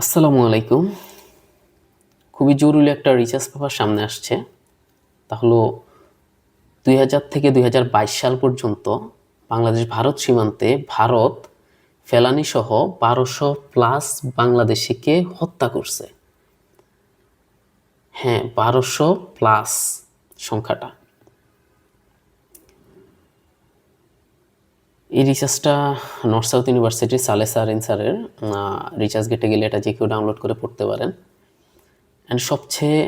আসসালামু আলাইকুম। খুবই জরুরি একটা রিচার্জ পেপার সামনে আসছে। তা হলো দুই হাজার থেকে দুই হাজার বাইশ সাল পর্যন্ত বাংলাদেশ ভারত সীমান্তে ভারত ফেলানি সহ বারোশো প্লাস বাংলাদেশিকে হত্যা করছে। হ্যাঁ বারোশো প্লাস সংখ্যাটা। এই রিচার্জটা নর্থ সাউথ ইউনিভার্সিটির সালে সারিন স্যারের রিসার্চ গেটে গেলে এটা যে কেউ ডাউনলোড করে পড়তে পারেন। অ্যান্ড সবচেয়ে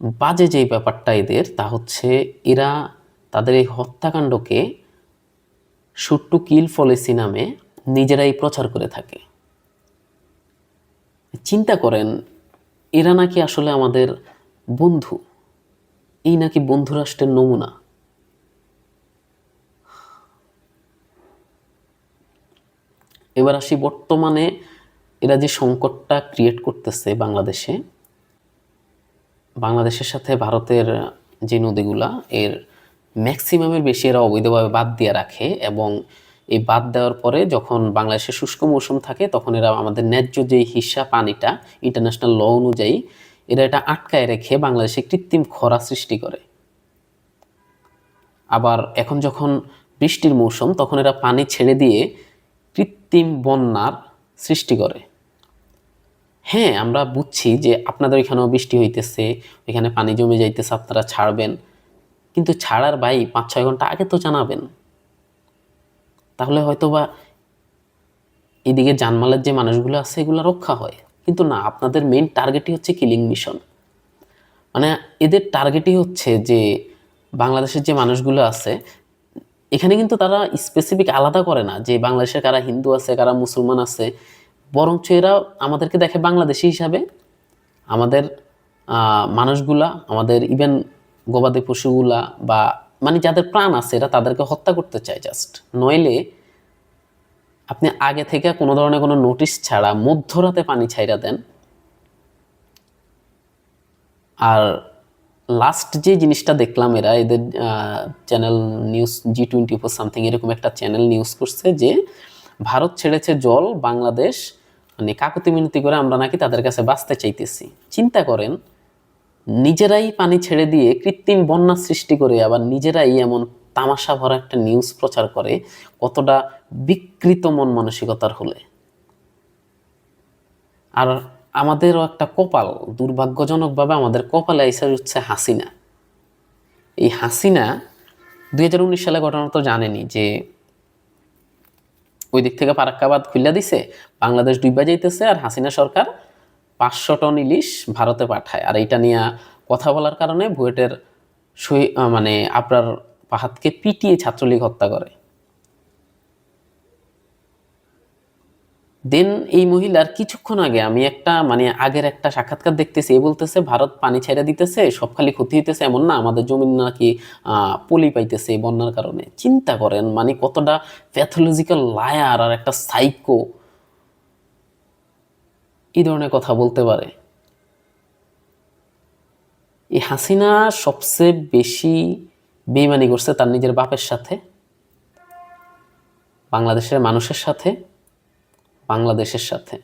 বাজে যেই ব্যাপারটা এদের, তা হচ্ছে এরা তাদের এই হত্যাকাণ্ডকে শুট টু কিল পলিসি নামে নিজেরাই প্রচার করে থাকে। চিন্তা করেন, এরা নাকি আসলে আমাদের বন্ধু? এই নাকি বন্ধুরাষ্ট্রের নমুনা? এবার আসি বর্তমানে এরা যে সংকটটা ক্রিয়েট করতেছে বাংলাদেশে। বাংলাদেশের সাথে ভারতের যে নদীগুলা, এর ম্যাক্সিমামের বেশি এরা অবৈধভাবে বাদ দিয়ে রাখে এবং এই বাদ দেওয়ার পরে যখন বাংলাদেশে শুষ্ক মৌসুম থাকে, তখন এরা আমাদের ন্যায্য যেই হিসা পানিটা ইন্টারন্যাশনাল ল অনুযায়ী, এরা এটা আটকায় রেখে বাংলাদেশে কৃত্রিম খরা সৃষ্টি করে। আবার এখন যখন বৃষ্টির মৌসুম, তখন এরা পানি ছেড়ে দিয়ে কৃত্রিম বন্যার সৃষ্টি করে। হ্যাঁ আমরা বুঝছি যে আপনাদের এখানেও বৃষ্টি হইতেছে, এখানে পানি জমে যাইতেছে, আপনারা ছাড়বেন। কিন্তু ছাড়ার ভাই পাঁচ ছয় ঘণ্টা আগে তো জানাবেন। তাহলে হয়তো বা এদিকে জানমালের যে মানুষগুলো আছে, এগুলো রক্ষা হয়। কিন্তু না, আপনাদের মেইন টার্গেটই হচ্ছে কিলিং মিশন মানে এদের টার্গেটই হচ্ছে যে বাংলাদেশের যে মানুষগুলো আছে এখানে কিন্তু তারা স্পেসিফিক আলাদা করে না যে বাংলাদেশের কারা হিন্দু আছে, কারা মুসলমান আছে। বরঞ্চ এরা আমাদেরকে দেখে বাংলাদেশি হিসাবে। আমাদের মানুষগুলা, আমাদের ইভেন গবাদি পশুগুলা বা মানে যাদের প্রাণ আছে, এরা তাদেরকে হত্যা করতে চায় জাস্ট নইলে আপনি আগে থেকে কোনো ধরনের কোনো নোটিশ ছাড়া মধ্যরাতে পানি ছাইরা দেন। আর লাস্ট যে জিনিসটা দেখলাম, এরা এদের channel news Zee twenty four something এরকম একটা চ্যানেল নিউজ করছে যে ভারত ছেড়েছে জল, বাংলাদেশ মানে কাকুতি মিনতি করে আমরা নাকি তাদের কাছে বাঁচতে চাইতেছি। চিন্তা করেন, নিজেরাই পানি ছেড়ে দিয়ে কৃত্রিম বন্যা সৃষ্টি করে আবার নিজেরাই এমন তামাশা ভরা একটা নিউজ প্রচার করে, কতটা বিকৃত মন মানসিকতার হলে। আর আমাদেরও একটা কপাল দুর্ভাগ্যজনকভাবে আমাদের কপালে আইসা হচ্ছে হাসিনা। এই হাসিনা দুই হাজার উনিশ সালে ঘটনা তো জানেনি যে ওই দিক থেকে ফারাক্কাবাদ খুললা দিছে বাংলাদেশ ডুইবা যাইতেছে আর হাসিনা সরকার পাঁচশো টন ইলিশ ভারতে পাঠায়। আর এইটা নিয়ে কথা বলার কারণে শহী- আহ, মানে আপনার পাহাতকে পিটিয়ে ছাত্রলীগ হত্যা করে। দেন এই মহিলার কিছুক্ষণ আগে আমি একটা মানে আগের একটা সাক্ষাৎকার দেখতেছি। এ বলতেছে, ভারত পানি ছেড়ে দিতেছে, সব খালি ক্ষতি হইতেছে, এমন না, আমাদের জমি নাকি পলি পাইতেছে বন্যার কারণে। চিন্তা করেন মানে কতটা প্যাথোলজিক্যাল লায়ার আর একটা সাইকো এই ধরনের কথা বলতে পারে। এই হাসিনা সবচেয়ে বেশি বেইমানি করছে তার নিজের বাপের সাথে, বাংলাদেশের মানুষের সাথে। বাংলাদেশের সাথে।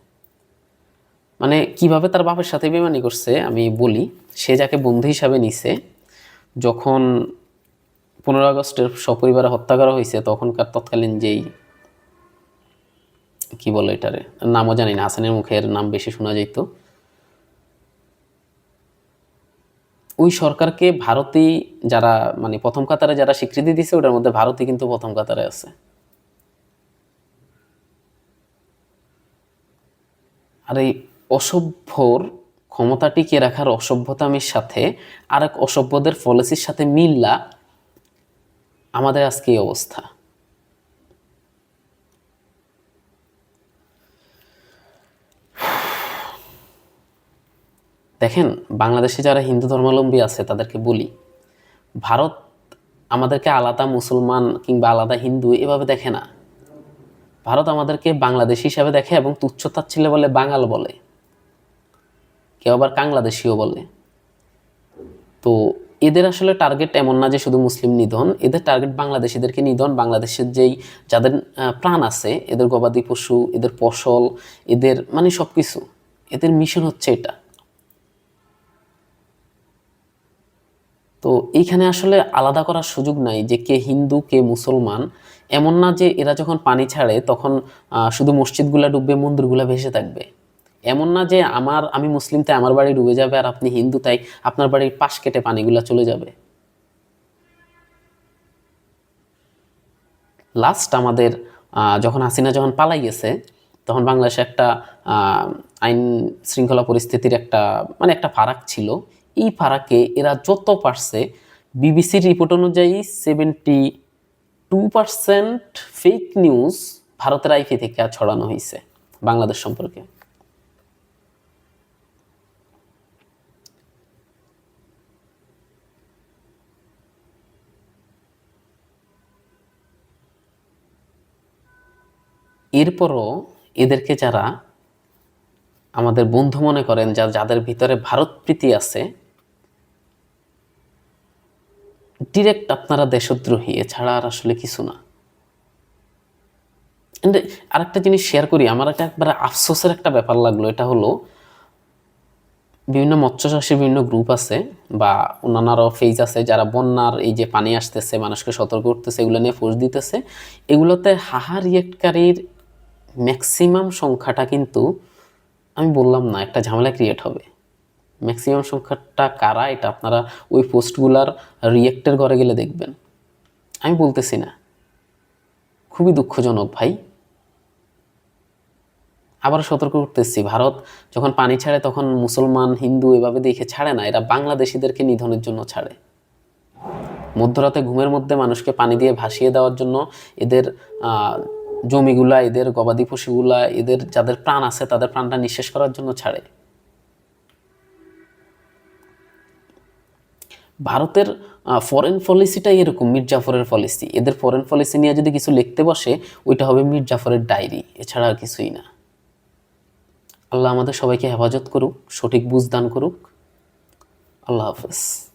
মানে কীভাবে তার বাপের সাথে বেমানি করছে আমি বলি, সে যাকে বন্ধু হিসাবে নিছে, যখন পনেরো আগস্টের সপরিবারে হত্যা করা হয়েছে, তখনকার তৎকালীন যেই, কি বলে এটারে? নামও জানি না, হাসানের মুখের নাম বেশি শোনা যেত ওই সরকারকে ভারতই যারা মানে প্রথম কাতারে যারা স্বীকৃতি দিছে, ওটার মধ্যে ভারতই কিন্তু প্রথম কাতারে আছে। আর এই অসভ্যর ক্ষমতা টিকিয়ে রাখার অসভ্যতামির সাথে আরেক অসভ্যদের পলিসির সাথে মিল্লা আমাদের আজকে এই অবস্থা। দেখেন, বাংলাদেশে যারা হিন্দু ধর্মাবলম্বী আছে, তাদেরকে বলি, ভারত আমাদেরকে আলাদা মুসলমান কিংবা আলাদা হিন্দু এভাবে দেখে না। ভারত আমাদেরকে বাংলাদেশ হিসাবে দেখে এবং তুচ্ছ তাচ্ছিল্য বলে বাঙাল বলে। কেউ আবার বাংলাদেশিও বলে। তো এদের আসলে টার্গেট এমন না যে শুধু মুসলিম নিধন, এদের টার্গেট বাংলাদেশিদেরকে নিধন। বাংলাদেশের যেই যাদের প্রাণ আছে, এদের গবাদি পশু, এদের ফসল, এদের মানে সব কিছু এদের মিশন হচ্ছে এটা। তো এইখানে আসলে আলাদা করার সুযোগ নাই যে কে হিন্দু, কে মুসলমান। এমন না যে এরা যখন পানি ছাড়ে তখন শুধু মসজিদগুলা ডুববে, মন্দিরগুলা ভেসে থাকবে। এমন না যে আমার, আমি মুসলিম তাই আমার বাড়ি ডুবে যাবে আর আপনি হিন্দু তাই আপনার বাড়ির পাশ কেটে পানিগুলা চলে যাবে। লাস্ট আমাদের যখন হাসিনা যখন পালাই গেছে, তখন বাংলাদেশে একটা আইন শৃঙ্খলা পরিস্থিতির একটা মানে একটা ফারাক ছিল। এই ফারাকে এরা যত পারছে, বিবিসির রিপোর্ট অনুযায়ী seventy two percent fake news ভারতের আইপি থেকে ছড়ানো হয়েছে, বাংলাদেশ সম্পর্কে। এরপরও এদেরকে যারা আমাদের বন্ধু মনে করেন যা যাদের ভিতরে ভারত প্রীতি আছে ডিরেক্ট আপনারা দেশদ্রোহী, এছাড়া আর আসলে কিছু না। And আরেকটা জিনিস শেয়ার করি, আমার একটা একবারে আফসোসের একটা ব্যাপার লাগল, এটা হলো, বিভিন্ন মৎস্য চাষী বিভিন্ন গ্রুপ আছে, বা অন্যান্য আরও ফেজ আছে, যারা বন্যার এই যে পানি আসতেছে, মানুষকে সতর্ক করতেছে, এগুলো নিয়ে ফোর্স দিতেছে। এগুলোতে হাহা রিয়েক্টকারীর ম্যাক্সিমাম সংখ্যাটা কিন্তু, আমি বললাম না, একটা ঝামেলা ক্রিয়েট হবে। ম্যাক্সিমাম সংখ্যাটা কারা? এটা আপনারা ওই পোস্টগুলার রিয়েক্টের ঘরে গেলে দেখবেন। আমি বলতেছি না। খুবই দুঃখজনক ভাই। আবার সতর্ক করতেছি, ভারত যখন পানি ছাড়ে তখন মুসলমান, হিন্দু এভাবে দেখে ছাড়ে না, এরা বাংলাদেশিদেরকে নিধনের জন্য ছাড়ে। মধ্যরাতে ঘুমের মধ্যে মানুষকে পানি দিয়ে ভাসিয়ে দেওয়ার জন্য এদের জমিগুলা, এদের গবাদি পশুগুলা, এদের যাদের প্রাণ আছে তাদের প্রাণটা নিঃশেষ করার জন্য ছাড়ে। ভারতের ফরেন পলিসিটাই এরকম মির্জাফরের পলিসি এদের ফরেন পলিসি নিয়ে যদি কিছু লিখতে বসে, ওইটা হবে মির্জাফরের ডায়েরি এছাড়া আর কিছুই না। আল্লাহ আমাদের সবাইকে হেফাজত করুক, সঠিক বুঝ দান করুক। আল্লাহ হাফেজ।